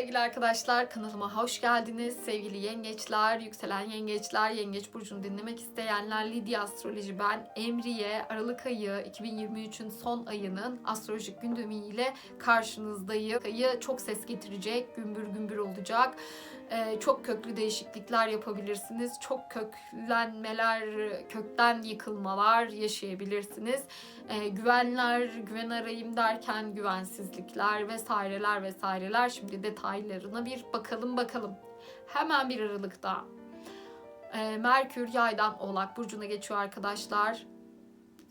sevgili arkadaşlar kanalıma hoş geldiniz. Sevgili yengeçler, yükselen yengeçler, yengeç burcunu dinlemek isteyenler Lidya Astroloji ben Emriye Aralık ayı 2023'ün son ayının astrolojik gündemiyle karşınızdayım. Ayı çok ses getirecek, gümbür gümbür olacak. Ee, çok köklü değişiklikler yapabilirsiniz. Çok köklenmeler, kökten yıkılmalar yaşayabilirsiniz. Ee, güvenler, güven arayayım derken güvensizlikler vesaireler vesaireler. Şimdi detaylarına bir bakalım bakalım. Hemen bir Aralık'ta e, Merkür yaydan Oğlak Burcu'na geçiyor arkadaşlar.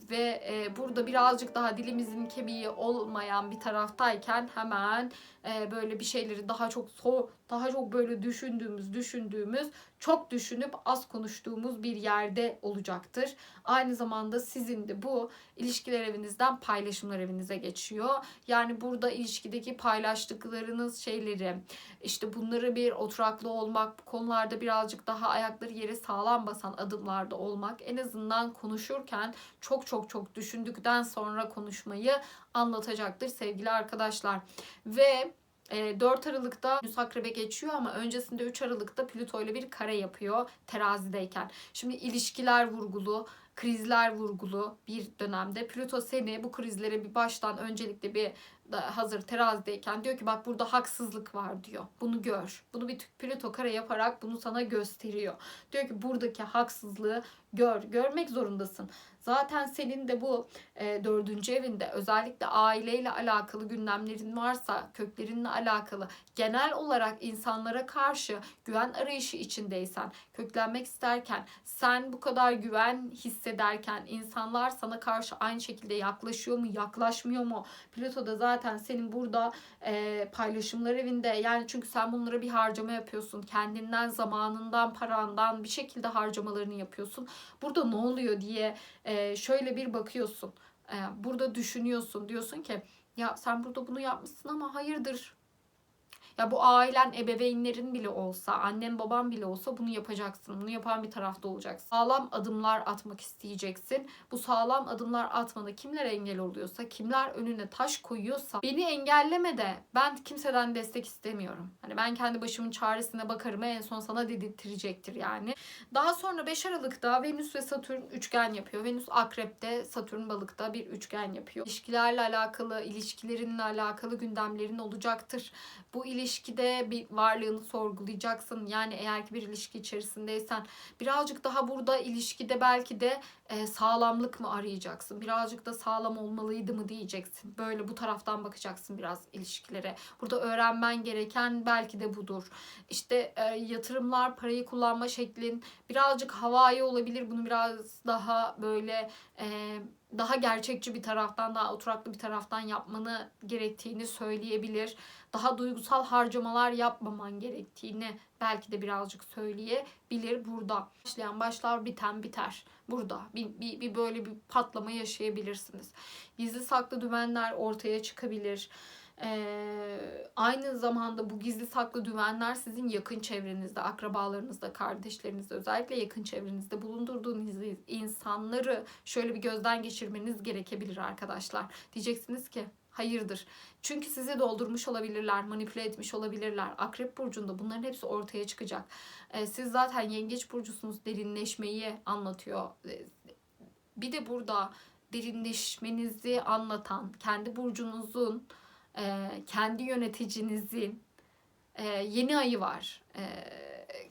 Ve e, burada birazcık daha dilimizin kemiği olmayan bir taraftayken hemen e, böyle bir şeyleri daha çok so daha çok böyle düşündüğümüz düşündüğümüz çok düşünüp az konuştuğumuz bir yerde olacaktır. Aynı zamanda sizin de bu ilişkiler evinizden paylaşımlar evinize geçiyor. Yani burada ilişkideki paylaştıklarınız şeyleri işte bunları bir oturaklı olmak bu konularda birazcık daha ayakları yere sağlam basan adımlarda olmak en azından konuşurken çok çok çok düşündükten sonra konuşmayı anlatacaktır sevgili arkadaşlar. Ve 4 Aralık'ta Venüs Akrep'e geçiyor ama öncesinde 3 Aralık'ta Plüto ile bir kare yapıyor terazideyken. Şimdi ilişkiler vurgulu, krizler vurgulu bir dönemde. Plüto seni bu krizlere bir baştan öncelikle bir hazır terazideyken diyor ki bak burada haksızlık var diyor. Bunu gör. Bunu bir Plüto kare yaparak bunu sana gösteriyor. Diyor ki buradaki haksızlığı gör. Görmek zorundasın. Zaten senin de bu e, dördüncü evinde özellikle aileyle alakalı gündemlerin varsa, köklerinle alakalı genel olarak insanlara karşı güven arayışı içindeysen, köklenmek isterken, sen bu kadar güven hissederken insanlar sana karşı aynı şekilde yaklaşıyor mu, yaklaşmıyor mu? Plüto da zaten senin burada e, paylaşımlar evinde yani çünkü sen bunlara bir harcama yapıyorsun. Kendinden, zamanından, parandan bir şekilde harcamalarını yapıyorsun. Burada ne oluyor diye e, şöyle bir bakıyorsun. E, burada düşünüyorsun. Diyorsun ki ya sen burada bunu yapmışsın ama hayırdır ya bu ailen, ebeveynlerin bile olsa, annen baban bile olsa bunu yapacaksın. Bunu yapan bir tarafta olacaksın. Sağlam adımlar atmak isteyeceksin. Bu sağlam adımlar atmana kimler engel oluyorsa, kimler önüne taş koyuyorsa beni engelleme de ben kimseden destek istemiyorum. Hani ben kendi başımın çaresine bakarım en son sana dedirttirecektir yani. Daha sonra 5 Aralık'ta Venüs ve Satürn üçgen yapıyor. Venüs Akrep'te, Satürn Balık'ta bir üçgen yapıyor. İlişkilerle alakalı, ilişkilerinle alakalı gündemlerin olacaktır. Bu ilişkide bir varlığını sorgulayacaksın. Yani eğer ki bir ilişki içerisindeysen birazcık daha burada ilişkide belki de e, sağlamlık mı arayacaksın? Birazcık da sağlam olmalıydı mı diyeceksin. Böyle bu taraftan bakacaksın biraz ilişkilere. Burada öğrenmen gereken belki de budur. İşte e, yatırımlar, parayı kullanma şeklin birazcık havai olabilir. Bunu biraz daha böyle e, daha gerçekçi bir taraftan, daha oturaklı bir taraftan yapmanı gerektiğini söyleyebilir. Daha duygusal harcamalar yapmaman gerektiğini belki de birazcık söyleyebilir burada. Başlayan başlar, biten biter. Burada bir, bir, bir böyle bir patlama yaşayabilirsiniz. Gizli saklı dümenler ortaya çıkabilir. Ee, aynı zamanda bu gizli saklı düvenler sizin yakın çevrenizde, akrabalarınızda, kardeşlerinizde, özellikle yakın çevrenizde bulundurduğunuz insanları şöyle bir gözden geçirmeniz gerekebilir arkadaşlar. Diyeceksiniz ki hayırdır. Çünkü sizi doldurmuş olabilirler, manipüle etmiş olabilirler. Akrep burcunda bunların hepsi ortaya çıkacak. Ee, siz zaten yengeç burcusunuz, derinleşmeyi anlatıyor. Ee, bir de burada derinleşmenizi anlatan, kendi burcunuzun e, kendi yöneticinizin e, yeni ayı var. E,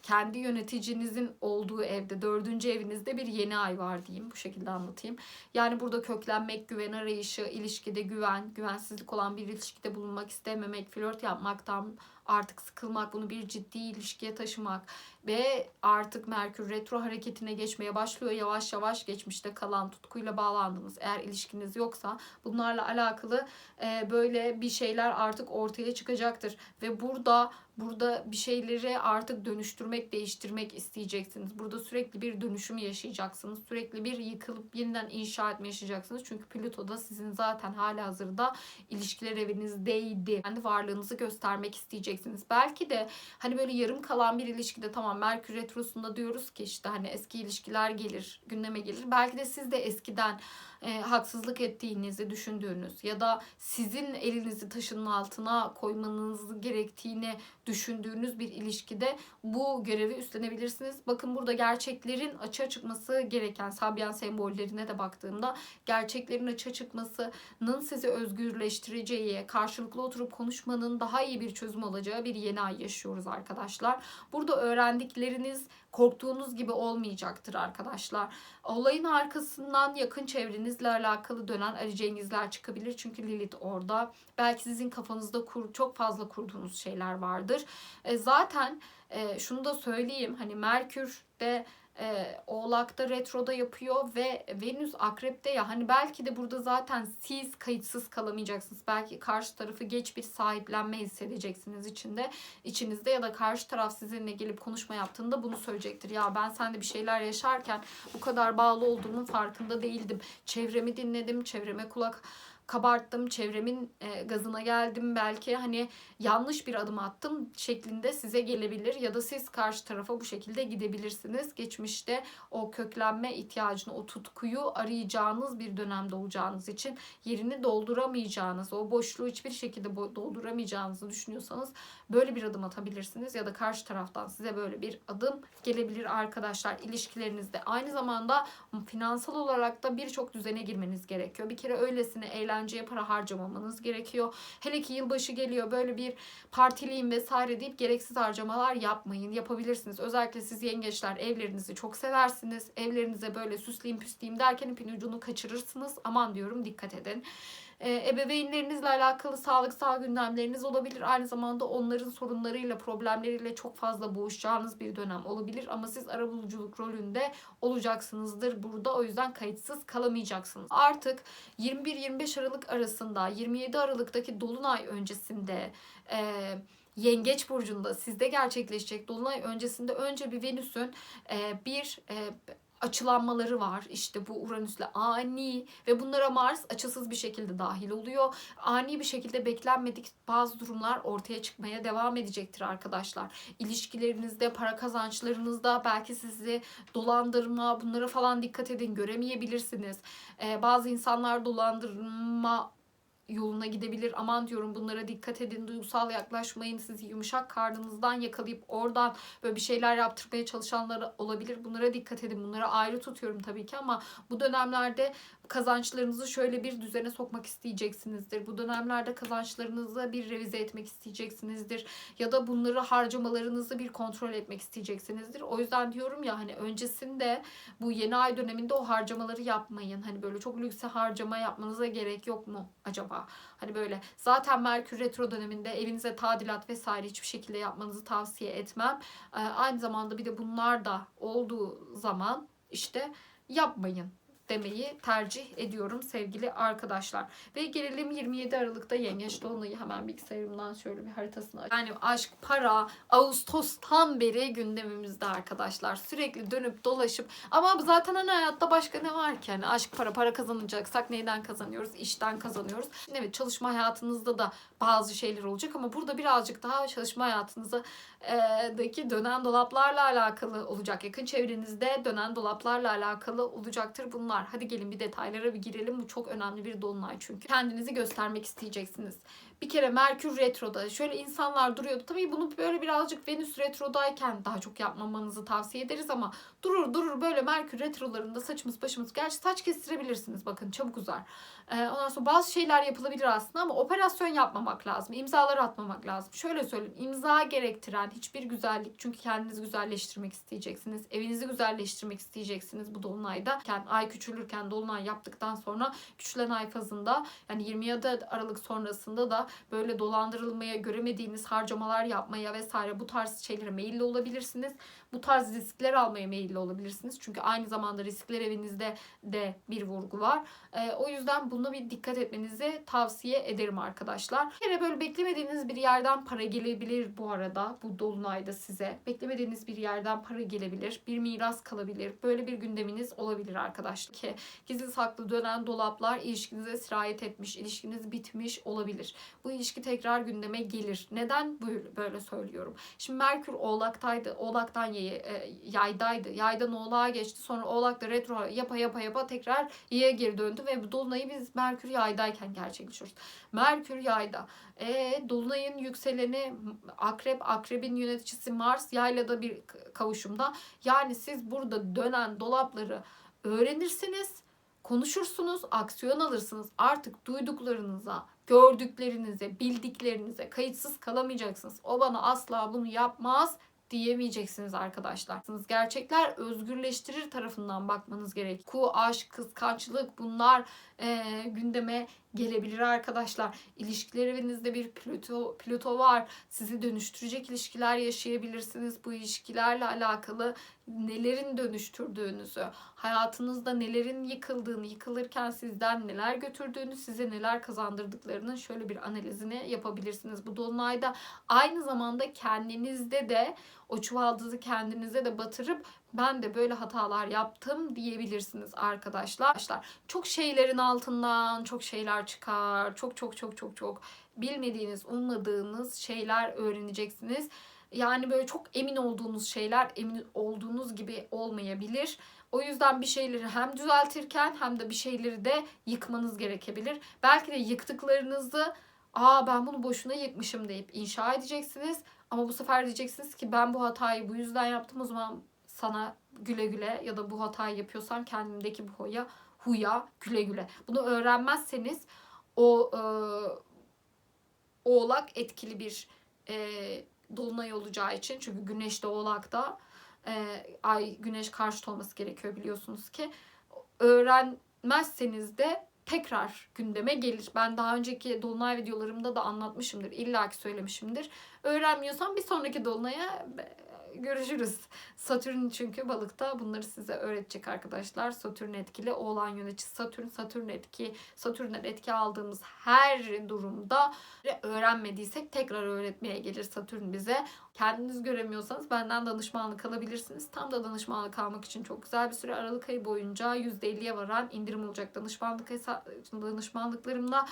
kendi yöneticinizin olduğu evde, dördüncü evinizde bir yeni ay var diyeyim. Bu şekilde anlatayım. Yani burada köklenmek, güven arayışı, ilişkide güven, güvensizlik olan bir ilişkide bulunmak istememek, flört yapmaktan artık sıkılmak, bunu bir ciddi ilişkiye taşımak ve artık Merkür retro hareketine geçmeye başlıyor. Yavaş yavaş geçmişte kalan tutkuyla bağlandınız. Eğer ilişkiniz yoksa bunlarla alakalı e, böyle bir şeyler artık ortaya çıkacaktır. Ve burada burada bir şeyleri artık dönüştürmek, değiştirmek isteyeceksiniz. Burada sürekli bir dönüşüm yaşayacaksınız. Sürekli bir yıkılıp yeniden inşa etme yaşayacaksınız. Çünkü Plüto da sizin zaten hala hazırda ilişkiler evinizdeydi. Kendi varlığınızı göstermek isteyeceksiniz. Belki de hani böyle yarım kalan bir ilişkide tamam Merkür Retrosu'nda diyoruz ki işte hani eski ilişkiler gelir, gündeme gelir. Belki de siz de eskiden e, haksızlık ettiğinizi düşündüğünüz ya da sizin elinizi taşın altına koymanız gerektiğini düşündüğünüz bir ilişkide bu görevi üstlenebilirsiniz. Bakın burada gerçeklerin açığa çıkması gereken Sabyan sembollerine de baktığımda gerçeklerin açığa çıkmasının sizi özgürleştireceği, karşılıklı oturup konuşmanın daha iyi bir çözüm olacağı bir yeni ay yaşıyoruz arkadaşlar. Burada öğrendikleriniz korktuğunuz gibi olmayacaktır arkadaşlar. Olayın arkasından yakın çevrenizle alakalı dönen Cengizler çıkabilir. Çünkü Lilith orada. Belki sizin kafanızda kur, çok fazla kurduğunuz şeyler vardır. E, zaten e, şunu da söyleyeyim. Hani Merkür de e, Oğlak'ta retroda yapıyor ve Venüs Akrep'te ya hani belki de burada zaten siz kayıtsız kalamayacaksınız. Belki karşı tarafı geç bir sahiplenme hissedeceksiniz içinde. içinizde ya da karşı taraf sizinle gelip konuşma yaptığında bunu söyleyecektir. Ya ben sende bir şeyler yaşarken bu kadar bağlı olduğumun farkında değildim. Çevremi dinledim, çevreme kulak kabarttım, çevremin e, gazına geldim belki hani yanlış bir adım attım şeklinde size gelebilir ya da siz karşı tarafa bu şekilde gidebilirsiniz. Geçmişte o köklenme ihtiyacını, o tutkuyu arayacağınız bir dönemde olacağınız için yerini dolduramayacağınız, o boşluğu hiçbir şekilde dolduramayacağınızı düşünüyorsanız böyle bir adım atabilirsiniz ya da karşı taraftan size böyle bir adım gelebilir arkadaşlar ilişkilerinizde. Aynı zamanda finansal olarak da birçok düzene girmeniz gerekiyor. Bir kere öylesine eğlenceye para harcamamanız gerekiyor. Hele ki yılbaşı geliyor böyle bir partiliyim vesaire deyip gereksiz harcamalar yapmayın. Yapabilirsiniz. Özellikle siz yengeçler evlerinizi çok seversiniz. Evlerinize böyle süsleyeyim püsleyeyim derken ipin ucunu kaçırırsınız. Aman diyorum dikkat edin. E, ebeveynlerinizle alakalı sağlıksal gündemleriniz olabilir. Aynı zamanda onların sorunlarıyla, problemleriyle çok fazla boğuşacağınız bir dönem olabilir. Ama siz arabuluculuk rolünde olacaksınızdır burada. O yüzden kayıtsız kalamayacaksınız. Artık 21-25 Aralık arasında 27 Aralık'taki Dolunay öncesinde... E, Yengeç burcunda sizde gerçekleşecek dolunay öncesinde önce bir Venüs'ün e, bir e, açılanmaları var. İşte bu Uranüs'le ani ve bunlara Mars açısız bir şekilde dahil oluyor. Ani bir şekilde beklenmedik bazı durumlar ortaya çıkmaya devam edecektir arkadaşlar. İlişkilerinizde, para kazançlarınızda belki sizi dolandırma bunlara falan dikkat edin göremeyebilirsiniz. Ee, bazı insanlar dolandırma yoluna gidebilir. Aman diyorum bunlara dikkat edin. Duygusal yaklaşmayın. Sizi yumuşak karnınızdan yakalayıp oradan böyle bir şeyler yaptırmaya çalışanlar olabilir. Bunlara dikkat edin. Bunlara ayrı tutuyorum tabii ki ama bu dönemlerde kazançlarınızı şöyle bir düzene sokmak isteyeceksinizdir. Bu dönemlerde kazançlarınızı bir revize etmek isteyeceksinizdir. Ya da bunları harcamalarınızı bir kontrol etmek isteyeceksinizdir. O yüzden diyorum ya hani öncesinde bu yeni ay döneminde o harcamaları yapmayın. Hani böyle çok lükse harcama yapmanıza gerek yok mu acaba? Hani böyle zaten Merkür Retro döneminde evinize tadilat vesaire hiçbir şekilde yapmanızı tavsiye etmem. Ee, aynı zamanda bir de bunlar da olduğu zaman işte yapmayın demeyi tercih ediyorum sevgili arkadaşlar. Ve gelelim 27 Aralık'ta Yengeç Dolunay'ı hemen bilgisayarımdan şöyle bir haritasını aç. Yani aşk, para, Ağustos'tan beri gündemimizde arkadaşlar. Sürekli dönüp dolaşıp ama zaten hani hayatta başka ne var ki? Hani aşk, para, para kazanacaksak neyden kazanıyoruz? İşten kazanıyoruz. Evet çalışma hayatınızda da bazı şeyler olacak ama burada birazcık daha çalışma hayatınızda daki dönen dolaplarla alakalı olacak. Yakın çevrenizde dönen dolaplarla alakalı olacaktır bunlar. Hadi gelin bir detaylara bir girelim. Bu çok önemli bir dolunay çünkü. Kendinizi göstermek isteyeceksiniz bir kere Merkür retroda şöyle insanlar duruyordu. Tabii bunu böyle birazcık Venüs retrodayken daha çok yapmamanızı tavsiye ederiz ama durur durur böyle Merkür retrolarında saçımız başımız gerçi saç kestirebilirsiniz bakın çabuk uzar. Ee, ondan sonra bazı şeyler yapılabilir aslında ama operasyon yapmamak lazım. İmzalar atmamak lazım. Şöyle söyleyeyim imza gerektiren hiçbir güzellik çünkü kendinizi güzelleştirmek isteyeceksiniz. Evinizi güzelleştirmek isteyeceksiniz bu dolunayda. Yani ay küçülürken dolunay yaptıktan sonra küçülen ay fazında yani 27 Aralık sonrasında da böyle dolandırılmaya, göremediğiniz harcamalar yapmaya vesaire bu tarz şeylere meyilli olabilirsiniz. Bu tarz riskler almaya meyilli olabilirsiniz. Çünkü aynı zamanda riskler evinizde de bir vurgu var. E, o yüzden buna bir dikkat etmenizi tavsiye ederim arkadaşlar. Bir kere böyle beklemediğiniz bir yerden para gelebilir bu arada. Bu dolunayda size. Beklemediğiniz bir yerden para gelebilir. Bir miras kalabilir. Böyle bir gündeminiz olabilir arkadaşlar. Ki gizli saklı dönen dolaplar ilişkinize sirayet etmiş, ilişkiniz bitmiş olabilir. Bu ilişki tekrar gündeme gelir. Neden böyle söylüyorum? Şimdi Merkür Oğlak'taydı. Oğlak'tan yaya, e, yaydaydı. Yaydan Oğlak'a geçti. Sonra Oğlak'ta retro yapa yapa yapa tekrar yaya geri döndü ve bu dolunayı biz Merkür yaydayken gerçekleşiyoruz. Merkür yayda. E, dolunayın yükseleni akrep, akrebin yöneticisi Mars yaylada bir kavuşumda. Yani siz burada dönen dolapları öğrenirsiniz, konuşursunuz, aksiyon alırsınız. Artık duyduklarınıza, gördüklerinize, bildiklerinize kayıtsız kalamayacaksınız. O bana asla bunu yapmaz diyemeyeceksiniz arkadaşlar. Gerçekler özgürleştirir tarafından bakmanız gerek. Ku, aşk, kıskançlık bunlar e, gündeme gelebilir arkadaşlar. İlişkilerinizde bir Plüto, Plüto var. Sizi dönüştürecek ilişkiler yaşayabilirsiniz. Bu ilişkilerle alakalı nelerin dönüştürdüğünüzü, hayatınızda nelerin yıkıldığını, yıkılırken sizden neler götürdüğünü, size neler kazandırdıklarının şöyle bir analizini yapabilirsiniz. Bu dolunayda aynı zamanda kendinizde de o çuvaldızı kendinize de batırıp ben de böyle hatalar yaptım diyebilirsiniz arkadaşlar. Çok şeylerin altından çok şeyler çıkar. Çok çok çok çok çok bilmediğiniz, ummadığınız şeyler öğreneceksiniz. Yani böyle çok emin olduğunuz şeyler emin olduğunuz gibi olmayabilir. O yüzden bir şeyleri hem düzeltirken hem de bir şeyleri de yıkmanız gerekebilir. Belki de yıktıklarınızı aa ben bunu boşuna yıkmışım deyip inşa edeceksiniz. Ama bu sefer diyeceksiniz ki ben bu hatayı bu yüzden yaptım o zaman sana güle güle ya da bu hatayı yapıyorsan kendimdeki bu huya, huya güle güle. Bunu öğrenmezseniz o e, oğlak etkili bir e, dolunay olacağı için çünkü güneş de oğlakta e, ay güneş karşıt olması gerekiyor biliyorsunuz ki öğrenmezseniz de tekrar gündeme gelir. Ben daha önceki dolunay videolarımda da anlatmışımdır. İlla ki söylemişimdir. Öğrenmiyorsan bir sonraki dolunaya görüşürüz. Satürn çünkü balıkta bunları size öğretecek arkadaşlar. Satürn etkili oğlan yöneticisi Satürn. Satürn etki, Satürn'den etki aldığımız her durumda öğrenmediysek tekrar öğretmeye gelir Satürn bize. Kendiniz göremiyorsanız benden danışmanlık alabilirsiniz. Tam da danışmanlık almak için çok güzel bir süre Aralık ayı boyunca %50'ye varan indirim olacak danışmanlık danışmanlıklarımda.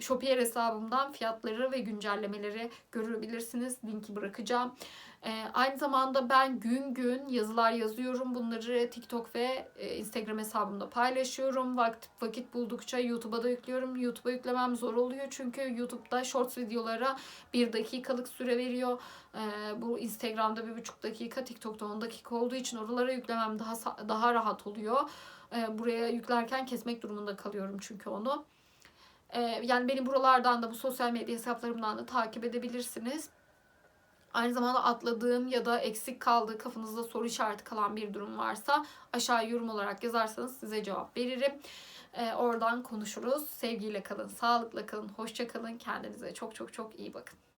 Shopier hesabımdan fiyatları ve güncellemeleri görebilirsiniz. Linki bırakacağım. Ee, aynı zamanda ben gün gün yazılar yazıyorum. Bunları TikTok ve e, Instagram hesabımda paylaşıyorum. Vakit, vakit buldukça YouTube'a da yüklüyorum. YouTube'a yüklemem zor oluyor çünkü YouTube'da shorts videolara bir dakikalık süre veriyor. Ee, bu Instagram'da bir buçuk dakika, TikTok'ta 10 dakika olduğu için oralara yüklemem daha daha rahat oluyor. Ee, buraya yüklerken kesmek durumunda kalıyorum çünkü onu. Ee, yani beni buralardan da bu sosyal medya hesaplarımdan da takip edebilirsiniz. Aynı zamanda atladığım ya da eksik kaldığı kafanızda soru işareti kalan bir durum varsa aşağı yorum olarak yazarsanız size cevap veririm. Ee, oradan konuşuruz. Sevgiyle kalın, sağlıkla kalın, hoşça kalın. Kendinize çok çok çok iyi bakın.